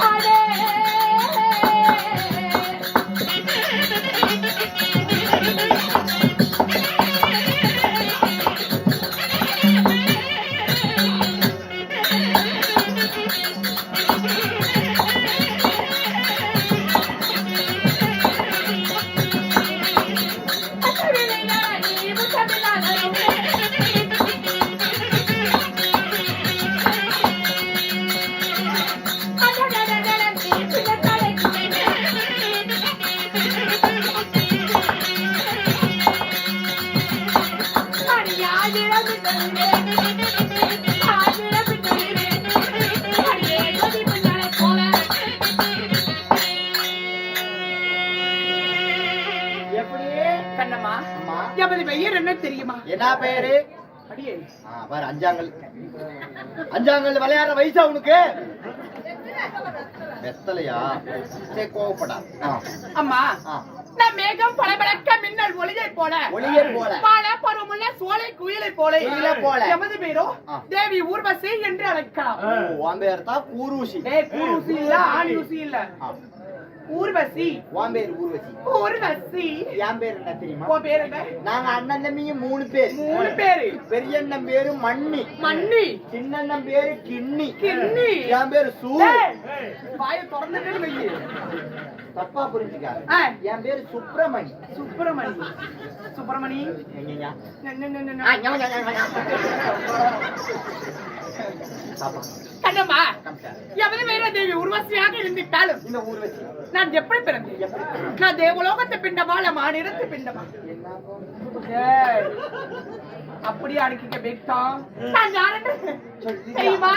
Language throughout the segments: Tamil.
Friday. தெரியுமா? என்ன பேரு அடியே ஆ, பாரு அஞ்சாங்கல். அஞ்சாங்கல் விளையாடுற வயசா உனக்கு? வெத்தலையா? சரி கோவப்படா. ஆ, அம்மா ஆ. நான் மேகம் பளபளக்க மின்னல் ஒளியை போல. ஒளியை போல. பல பருவமுள்ள சோலை குயிலை போல. குயிலை போல. எமது பேரோ. தேவி ஊர்வசி என்று அழைக்கலாம். உன் பேர் தான் கூருசி. இல்ல ஆணியூசி இல்ல. ஆ, ஊர்வசி. உன் பேர் ஊர்வசி. ஊர்வசி. என் பேர் என்ன தெரியுமா? உன் பேர் என்ன? நாங்க அண்ணன் தம்பிங்க மூணு பேர். மூணு பேரு. பெரியண்ணன் பேரு மண்ணி மண்ணி சின்னண்ணன் பேரு கிண்ணி கிண்ணி. என் பேரு சூ. வாயை திறந்துட்டு வையி தப்பா புரிஞ்சுக்காத. என் பேரு சுப்பிரமணி. சுப்பிரமணி. சுப்பிரமணி. கண்ணம்மா. எமது பேர தேவி உருவசியாக இருந்துட்டாலும். இந்த ஊர்வசி. நான் எப்படி பிறந்தேன்? நான் தேவலோகத்து பிண்டமா இல்ல மாநிலத்து பிண்டமா அப்படியே அடக்கிக்க நான் யாருன்னு? தெரியுமா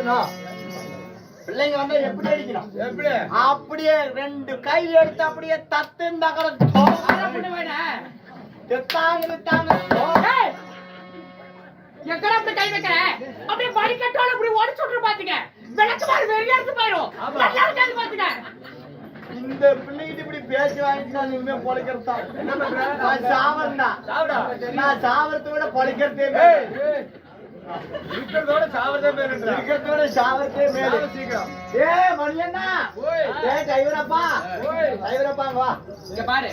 நிறுத்தணும் பிள்ளைங்க வந்தா எப்படி அடிக்கணும்? எப்படி? அப்படியே ரெண்டு கை எடுத்து அப்படியே தத்து தகரம் தாங்க தாங்க எங்கடா அப்படி கை வைக்கிற? அப்படியே படிக்கட்டோட இப்படி உடச்சு விட்டுரு பாத்துக்க. விளக்கு மாதிரி நல்லா இருக்காது பாத்துக்க. இந்த பிள்ளைகிட்ட இப்படி பேசி வாங்கிட்டு நான் இனிமே பொழைக்கிறது? தான் நான் சாவறேன் தான் சாவுடா. நான் சாவறதை விட பொழைக்கிறதே. இருக்கிறதோட சாவறதே பேருன்றா இருக்கிறதோட ஷாவர்க்கே மேல. சீக்கிரம். ஏ மணியண்ணா. ஓய். ஏ டிரைவரப்பா. ஓய். டிரைவரப்பா இங்க வா. இங்க பாரு.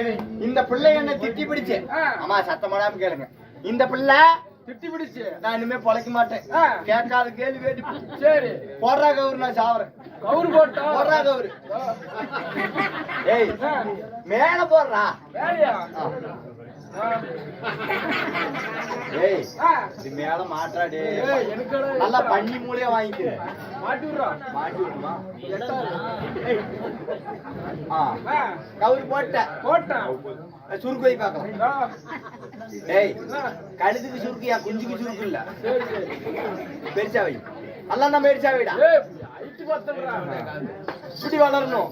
ஏய், இந்த பிள்ளை என்ன திட்டி பிடிச்சு. அம்மா சத்தம் போடாம கேளுங்க. இந்த பிள்ளை திட்டி பிடிச்சு நான் இனிமே பொழைக்க மாட்டேன். கேட்காத கேள்வி கேட்டு சரி. போடுறா கௌரி நான் சாவறேன். கவுரு போட்டா? போடுறா கௌரி ஏய் மேல போடுறா. ஏய். இது மேல எனக்குடா நல்லா? பண்ணி மூலையா வாங்கிக்க. மாட்டி விடுறா மாட்டி விடுமா கௌரி போட்ட. போட்டேன் சுருக்கு போய் பார்க்கலாம். டேய் கழுத்துக்கு சுருக்கியா குஞ்சுக்கு சுருக்கு இல்ல. பெருசா வை. நல்லா நான் பெருசா வைடா. இப்படி வளரணும்.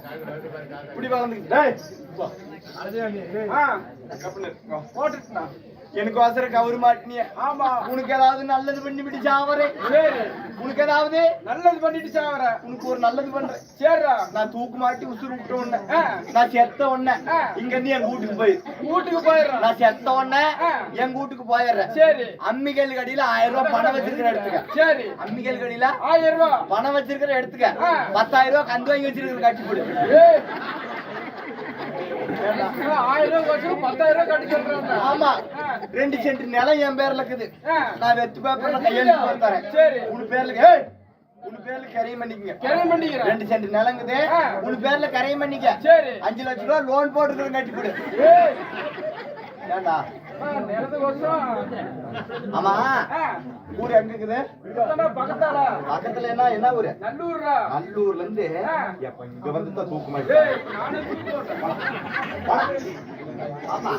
இப்படி வளர்ந்து டேய் எனக்கு அவசர கவுரு மாட்டினிய. ஆமா. உனக்கு ஏதாவது நல்லது பண்ணி விட்டு சாவரே சரி. உனக்கு ஏதாவது நல்லது பண்ணிட்டு சாவற உனக்கு ஒரு நல்லது பண்றேன். சரிடா நான் தூக்கு மாட்டி உசுறு விட்ட உடனே. நான் செத்த உடனே. இங்க இருந்து என் வீட்டுக்கு போயிரு. வீட்டுக்கு போயிடுறான் நான் செத்த உடனே. என் வீட்டுக்கு போயிடுறேன். சரி. அம்மிகள் கடியில ஆயிரம் ரூபாய் பணம் வச்சிருக்கிற எடுத்துக்க. சரி. அம்மிகள் கடியில ஆயிரம் ரூபாய். பணம் வச்சிருக்கிற எடுத்துக்க. பத்தாயிரம் ரூபாய் கந்து வாங்கி வச்சிருக்கிற காட்சி போடு. ஆயிரம் ரூபாய் பத்தாயிரம் ரூபாய் கட்டி சொல்றாங்க ஆமா. ரெண்டு சென்ட் நிலம் என் பேர்ல இருக்குது. நான் வெத்து பேப்பர்ல கையெழுத்து போட்டு தரேன் சரி. உன் பேர்ல ஏய் உன் பேர்ல கரையும் பண்ணிக்கங்க பண்ணிக்கிறேன் ரெண்டு சென்ட் நிலங்குது. உன் பேர்ல கரையும் பண்ணிக்க சரி. அஞ்சு லட்சம் ரூபாய் லோன் போட்டுக்கிற கட்டி கொடு. ஏண்டா? ஆமா. ஊர் எங்க இருக்குது? பக்கத்தால என்ன என்ன ஊரு? நல்லூர்ரா. நல்லூர்ல இருந்து. எப்ப இங்க வந்து ஆமா.